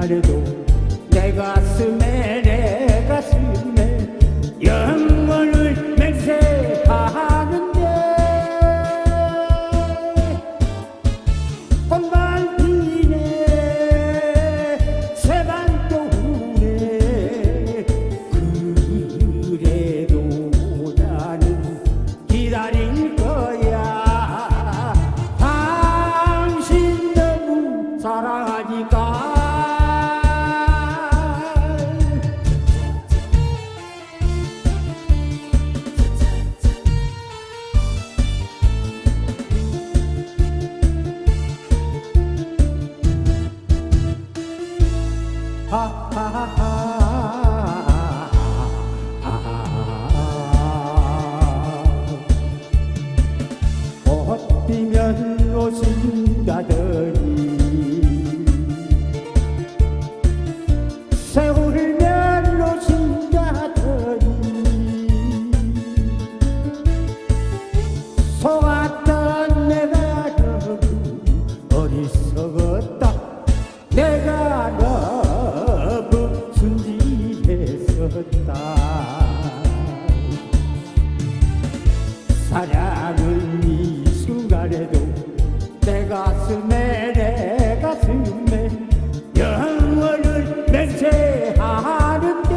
기다려도 내 가슴에 내 가슴에 연 꽃 피면 가슴에 내 가슴에 영원을 맹세하는데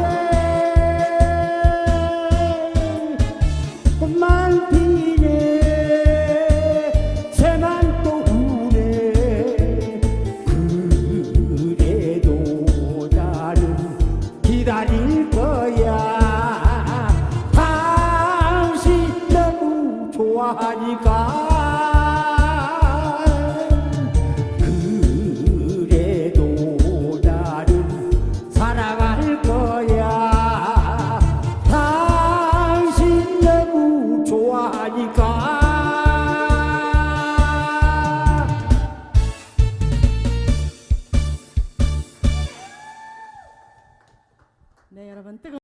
꽃만 피네 새만 또 우네. 그래도 나를 기다릴 거야. 당신 너무 좋아하니까.